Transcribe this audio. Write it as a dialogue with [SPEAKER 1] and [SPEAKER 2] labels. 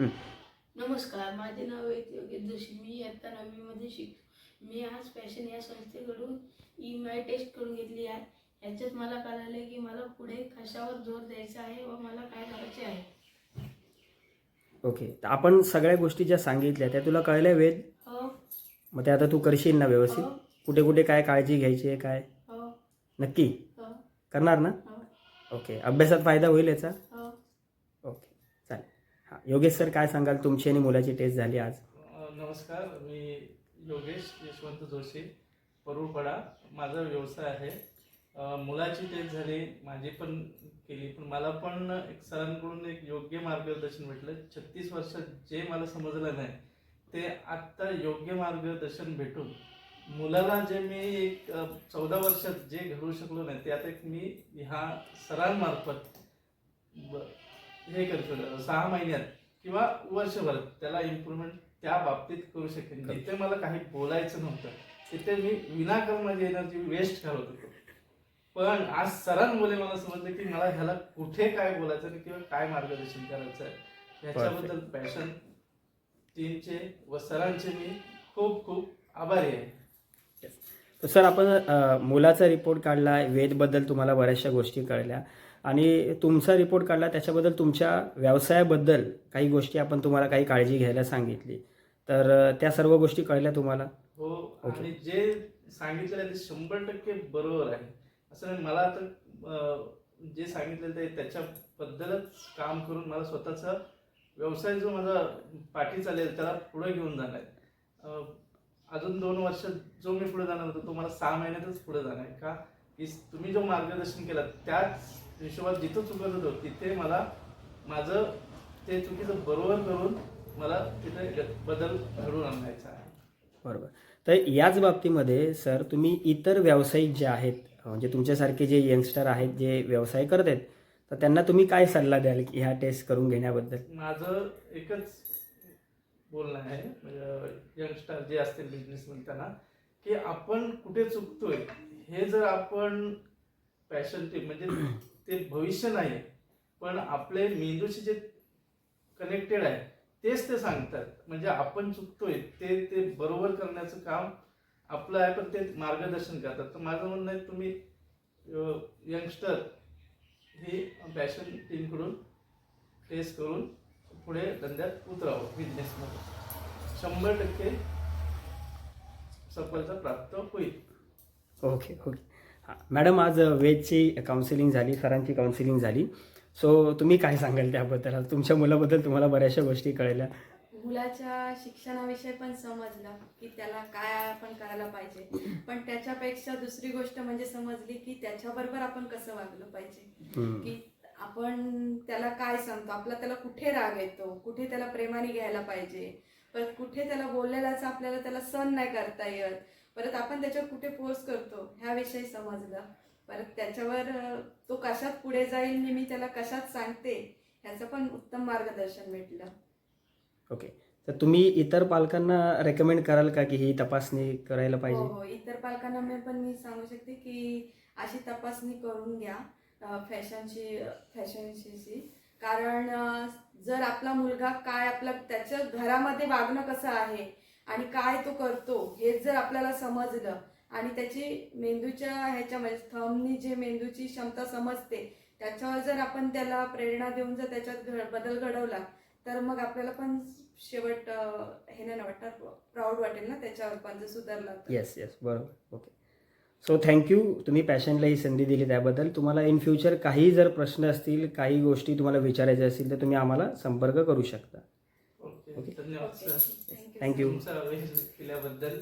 [SPEAKER 1] नमस्कार माझे नाव योगेश जोशी. मी आता नववीमध्ये शिकतो. मी आज फॅशन या संस्थेकडून ई माय टेस्ट करून घेतली आहे. याच्यात मला कळालं की मला पुढे कशावर जोर द्यायचा आहे व मला काय करायचे आहे.
[SPEAKER 2] ओके. तर आपण सगळ्या गोष्टी ज्या सांगितल्या त्या तुला कळल्या वेद?
[SPEAKER 1] हो.
[SPEAKER 2] मग ते आता तू करशील ना व्यवस्थित?
[SPEAKER 1] हो.
[SPEAKER 2] कुठे कुठे काय काळजी घ्यायची आहे काय?
[SPEAKER 1] हो.
[SPEAKER 2] नक्की?
[SPEAKER 1] हो.
[SPEAKER 2] करणार ना? ओके. अभ्यासात फायदा होईल याचा? योगेश सर काय सांगाल? तुमची आणि मुलाची टेस्ट झाली आज.
[SPEAKER 3] नमस्कार मी योगेश यशवंत जोशी परुळपडा. माझा व्यवसाय आहे. मुलाची टेस्ट झाली माझी पण केली पण मला पण एक सरांकडून एक योग्य मार्गदर्शन भेटलं. छत्तीस वर्षात जे मला समजलं नाही ते आत्ता योग्य मार्गदर्शन भेटून मुलाला जे मी एक चौदा वर्षात जे घडवू शकलो नाही ते आता एक मी ह्या सरांमार्फत ब- हे करतो सहा महिन्यात किंवा वर्षभरात त्याला इम्प्रूव्हमेंट त्या बाबतीत करू शकेन. जिथे मला काही बोलायचं नव्हतं तिथे मी विनाकारण माझी एनर्जी वेस्ट करत होतो. पण आज सरांमुळे मला समजलं की मला ह्याला कुठे काय बोलायचं किंवा काय मार्गदर्शन करायचं आहे ह्याच्याबद्दल पॅशन टीमचे व सरांचे मी खूप खूप आभारी आहे.
[SPEAKER 2] सर आपण मुलाचा रिपोर्ट काढला वेदबद्दल तुम्हाला बऱ्याचशा गोष्टी कळल्या. आणि तुमचा रिपोर्ट काढला त्याच्याबद्दल तुमच्या व्यवसायाबद्दल काही गोष्टी आपण तुम्हाला काही काळजी घ्यायला सांगितली. तर त्या सर्व गोष्टी कळल्या तुम्हाला?
[SPEAKER 3] हो. आणि जे सांगितलेलं ते शंभर टक्के बरोबर आहे. असं मला आता जे सांगितलेलं ते त्याच्याबद्दलच काम करून मला स्वतःचा व्यवसाय जो माझा पाठी चालेल त्याला पुढे घेऊन जाणार आहे. अजून दोन वर्ष जो मी पुढे जाणार होतो तो मला सहा महिन्यातच पुढे जाणार आहे की? तुम्ही जो मार्गदर्शन केलं त्याच हिशोबात जिथं चुकत होतो तिथे मला माझं ते चुकीचं बरोबर करून मला तिथे बदल घडवून आणायचा आहे.
[SPEAKER 2] बरोबर. तर याच बाबतीमध्ये सर तुम्ही इतर व्यावसायिक जे आहेत म्हणजे तुमच्यासारखे जे यंगस्टर आहेत जे व्यवसाय करत आहेत तर त्यांना तुम्ही काय सल्ला द्याल की ह्या टेस्ट करून घेण्याबद्दल?
[SPEAKER 3] माझं एकच बोलणं आहे म्हणजे यंगस्टर जे असतील बिझनेसमॅन त्यांना की आपण कुठे चुकतोय हे जर आपण पॅशन टीम म्हणजे ते भविष्य नाही पण आपले मेंदूशी जे कनेक्टेड आहे तेच ते सांगतात. म्हणजे आपण चुकतोय ते ते बरोबर करण्याचं काम आपलं आहे पण ते मार्गदर्शन करतात. तर माझं म्हणणं आहे तुम्ही यंगस्टर हे पॅशन टीमकडून टेस्ट करून पुढे धंद्यात उतरावं बिझनेसमध्ये शंभर टक्के सफलता प्राप्त होईल.
[SPEAKER 2] ओके ओके हां मॅडम आज वेदची काउन्सिलिंग झाली सरांची काउन्सिलिंग झाली. सो तुम्ही काय सांगाल त्याबद्दल? आज तुमच्या मुलाबद्दल तुम्हाला बऱ्याचशा गोष्टी कळल्या.
[SPEAKER 4] मुलाच्या शिक्षणाविषयी पण समजलं की त्याला काय आपण करायला पाहिजे. पण त्याच्यापेक्षा दुसरी गोष्ट म्हणजे समजली की त्याच्याबरोबर आपण कसं वागलं पाहिजे. की आपण त्याला काय सांगतो? आपला त्याला कुठे राग येतो? कुठे त्याला प्रेमाने घ्यायला पाहिजे? परत कुठे त्याला बोललेलाच आपल्याला त्याला सण नाही करता येत? परत आपण त्याच्यावर कुठे फोर्स करतो ह्याविषयी समजलं. परत त्याच्यावर तो कशात पुढे जाईल आणि मी त्याला कशात सांगते ह्याचं पण उत्तम मार्गदर्शन भेटलं.
[SPEAKER 2] ओके. तर तुम्ही इतर पालकांना रेकमेंड कराल का की ही तपासणी करायला
[SPEAKER 4] हो
[SPEAKER 2] पाहिजे?
[SPEAKER 4] हो. इतर पालकांना मी पण मी सांगू शकते की अशी तपासणी करून घ्या अ, फॅशनची फॅशनची कारण जर आपला मुलगा काय आपला त्याच्या घरामध्ये वागणं कसं आहे आणि काय तो करतो हे जर आपल्याला समजलं आणि त्याची मेंदूच्या ह्याच्यामध्ये थंबनी जे मेंदूची क्षमता समजते त्याच्यावर जर आपण त्याला प्रेरणा देऊन जर त्याच्यात घ- बदल घडवला तर मग आपल्याला पण शेवट हे नाही वाटणार प्राऊड वाटेल ना त्याच्यावर पण जर सुधारला
[SPEAKER 2] येस येस बरोबर. ओके सो थँक्यू तुम्ही पॅशनला ही संधी दिली त्याबद्दल. तुम्हाला इन फ्युचर काही जर प्रश्न असतील काही गोष्टी तुम्हाला विचारायच्या असतील तर तुम्ही आम्हाला संपर्क करू शकता.
[SPEAKER 3] ओके. धन्यवाद सर
[SPEAKER 4] थँक्यू
[SPEAKER 2] सर
[SPEAKER 3] तुमचा वेळ दिल्याबद्दल